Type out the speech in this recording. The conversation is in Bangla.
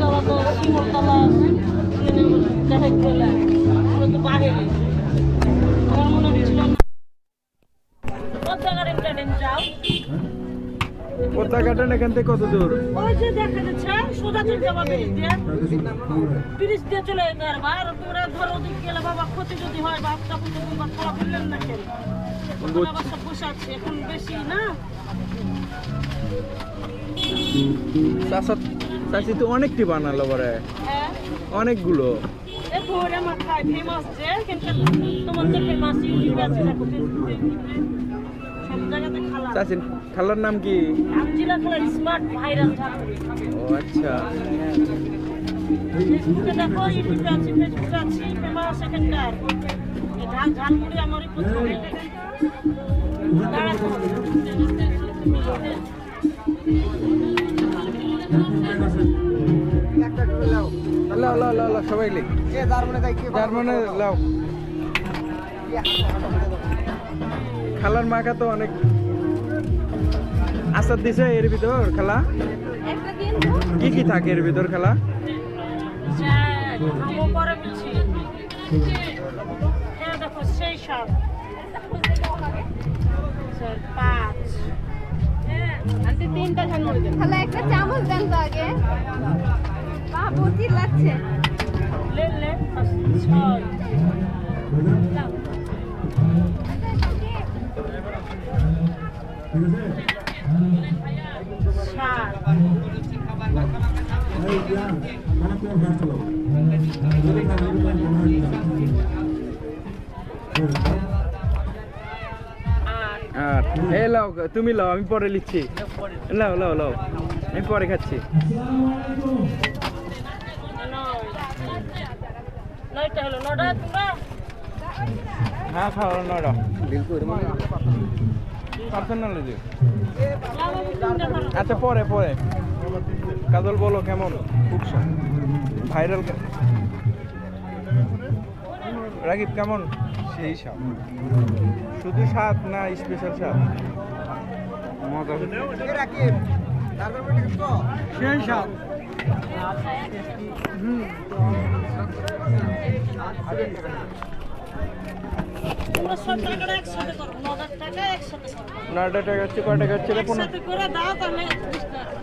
যাওয়া তো শিমলতলা ট্রেনে দেখা গেলে ওগুলো তো বাইরে আমার মনে হচ্ছিল না পদ্মাগাড়ি ট্রেন যাও পতাকাটা এখান থেকে কত দূর? ওই যে দেখা যাচ্ছে সোজা চলে যাবা ব্রিজ দিয়ে। ব্রিজ দিয়ে চলে যেতে পারবা। আর তোমরা ধরো ওদিক গেলে বাবা ক্ষতি যদি হয় বাপ তখন তো তোমার খোলা ফেললেন না কেন? এখন বসে আছে এখন বেশি না। চাষা চাষি তো অনেকটি বানালো পরে। অনেকগুলো। এ ভোরে মাথায় ফেমাস যে কিন্তু তোমাদের লাও লাও লাও লাও সবাই লিখ। যার লাও। খালার মাখা তো অনেক আচার দিছে এর ভিতর খালা। কি কি থাকে এর ভিতর খালা? হ্যাঁ পাঁচ। তিনটা তাহলে একটা চামচ দেন তো আগে। বাবু চিল্লাচ্ছে লেন লেন ছয় সাত আট। আর এ লাও, তুমি লাও, আমি পরে লিখছি। লাও লাও লাও। আমি পরে খাচ্ছি। নয়টা হলো নটা তোমরা? হ্যাঁ ধরো। আচ্ছা পরে পরে। কাজল বলো কেমন? খুব ভাইরাল রাগিব কেমন? সেই স্বাদ শুধু স্বাদ না স্পেশাল স্বাদ মজা। সেই স্বাদ তোমরা নয়টা টাকা হচ্ছে কয় টাকা হচ্ছে পনেরো